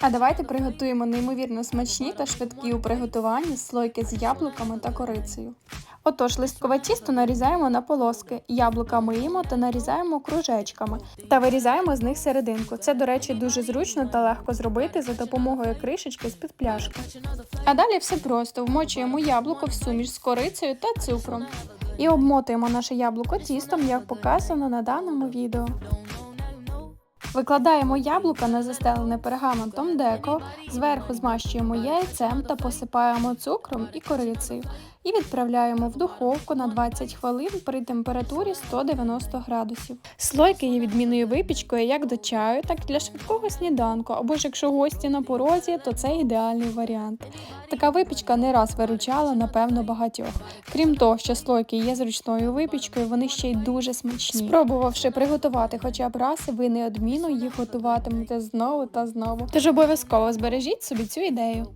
А давайте приготуємо неймовірно смачні та швидкі у приготуванні слойки з яблуками та корицею. Отож, листкове тісто нарізаємо на полоски, яблука миємо та нарізаємо кружечками та вирізаємо з них серединку. Це, до речі, дуже зручно та легко зробити за допомогою кришечки з-під пляшки. А далі все просто вмочуємо яблуко в суміш з корицею та цукром і обмотуємо наше яблуко тістом, як показано на даному відео. Викладаємо яблука на застелене пергаментом деко, зверху змащуємо яйцем та посипаємо цукром і корицею. І відправляємо в духовку на 20 хвилин при температурі 190 градусів. Слойки є відмінною випічкою як до чаю, так і для швидкого сніданку, або ж якщо гості на порозі, то це ідеальний варіант. Така випічка не раз виручала, напевно, багатьох. Крім того, що слойки є зручною випічкою, вони ще й дуже смачні. Спробувавши приготувати хоча б раз, ви неодмінно їх готуватимете знову та знову. Тож обов'язково збережіть собі цю ідею.